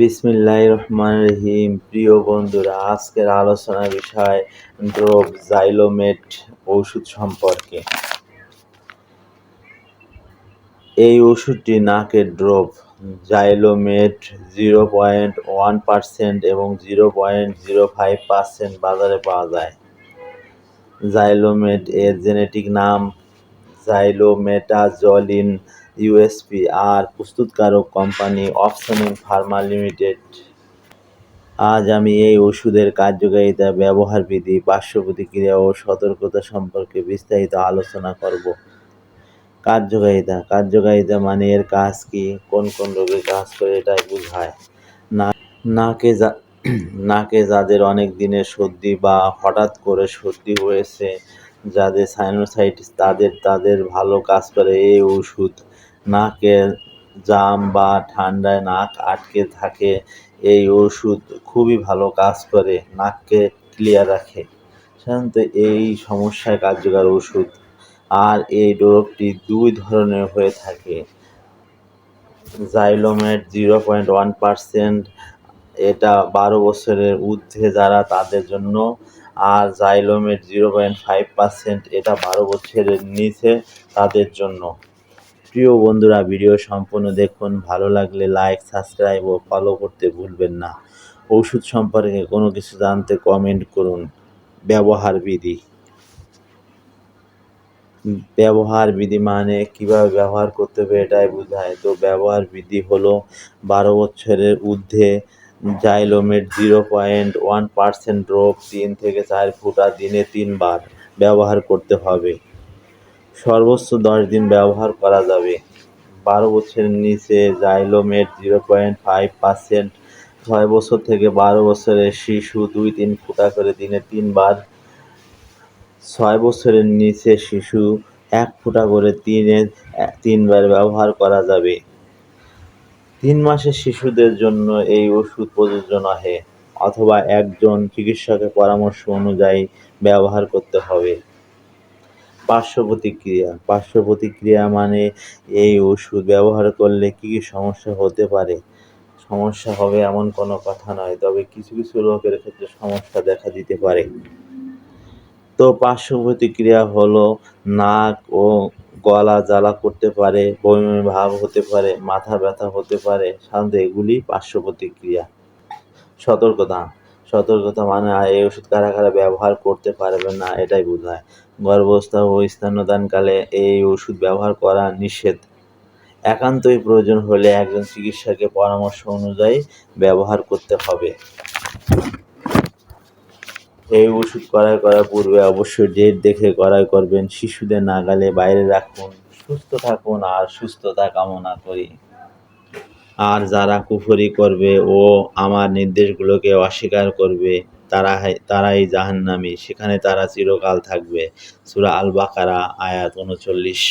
বিসমিল্লাহ রহমান রহিম। প্রিয় বন্ধুরা, আজকের আলোচনার বিষয় ড্রোপ জাইলোমেট ওষুধ সম্পর্কে। এই ওষুধটি নাকের drop Xylomet zero point one percent এবং zero point zero five percent বাজারে পাওয়া যায়। জাইলোমেট এর জেনেটিক নাম জাইলোমেটাজলিন ইউএসপি আর প্রস্তুতকারক কোম্পানি অপশনিং ফার্মা লিমিটেড আজ আমি এই ওষুধের কার্যকারিতা, ব্যবহার বিধি, পার্শ্ব প্রতিক্রিয়া ও সতর্কতা সম্পর্কে বিস্তারিত আলোচনা করব। কার্যকারিতা। কার্যকারিতা মানে এর কাজ কি? কোন কোন রোগে কাজ করে এটাই বোঝায়। নাকে যা, নাকে যাদের অনেক দিনের সর্দি বা হঠাৎ করে সর্দি হয়েছে যাদের সাইনোসাইটিস তাদের তাদের ভালো কাজ করে এই ওষুধ। নাকের জাম বা ঠান্ডায় নাক আটকে থাকে, এই ওষুধ খুবই ভালো কাজ করে, নাককে ক্লিয়ার রাখে। সাধারণত এই সমস্যায় কার্যকর ওষুধ। আর এই ডোরপটি দুই ধরনের হয়ে থাকে। Xylomet zero point one percent এটা বারো বছরের ঊর্ধ্বে যারা তাদের জন্য আর Xylomet zero point five percent এটা বারো বছরের নিচে তাদের জন্য। প্রিয় বন্ধুরা, ভিডিও সম্পূর্ণ দেখুন। ভালো লাগলে লাইক সাবস্ক্রাইব ও ফলো করতে ভুলবেন না। ওষুধ সম্পর্কে কোনো কিছু জানতে কমেন্ট করুন। ব্যবহার বিধি। ব্যবহার বিধি মানে কীভাবে ব্যবহার করতে হবে এটাই বোঝায়। তো ব্যবহার বিধি হলো বারো বছরের ঊর্ধ্বে Xylomet zero point one percent drop তিন থেকে চার ফুটা দিনে তিনবার ব্যবহার করতে হবে। সর্বোচ্চ দশ দিন ব্যবহার করা যাবে। বারো বছরের নিচে Xylomet zero point five percent, ছয় বছর থেকে বারো বছরের শিশু দুই তিন ফুটা করে দিনে তিনবার, ছয় বছরের নিচে শিশু এক ফুটা করে তিনে তিনবার ব্যবহার করা যাবে। তিন মাসের শিশুদের জন্য এই ওষুধ প্রযোজ্য নহে, অথবা একজন চিকিৎসকের পরামর্শ অনুযায়ী ব্যবহার করতে হবে। পার্শ্ব প্রতিক্রিয়া। পার্শ্ব প্রতিক্রিয়া মানে এই ওষুধ ব্যবহার করলে কী কী সমস্যা হতে পারে? সমস্যা হবে এমন কোনো কথা নয়, তবে কিছু কিছু লোকের ক্ষেত্রে সমস্যা দেখা দিতে পারে। তো পার্শ্ব প্রতিক্রিয়া হলো নাক ও গলা জ্বালা করতে পারে বমি ভাব হতে পারে, মাথা ব্যথা হতে পারে, সাধারণত এগুলি পার্শ্ব প্রতিক্রিয়া। সতর্কতা। সতর্কতা মানে এই ওষুধ কারা কারা ব্যবহার করতে পারবে না, এটাই বোঝায়। গর্ভস্থ ও স্তন্যদানকালে এই ওষুধ ব্যবহার করা নিষেধ। একান্তই প্রয়োজন হলে একজন চিকিৎসকের পরামর্শ অনুযায়ী ব্যবহার করতে হবে। এই ওষুধ ক্রয় করার পূর্বে অবশ্যই ডেট দেখে ক্রয় করবেন। শিশুদের নাগালে বাইরে রাখুন, সুস্থ থাকুন আর সুস্থতা কামনা করি। আর যারা কুফরি করবে ও আমার নির্দেশগুলোকে অস্বীকার করবে, তারা তারাই জাহান্নামি। সেখানে তারা চিরকাল থাকবে। সুরা আল বাকারা আয়াত উনচল্লিশ।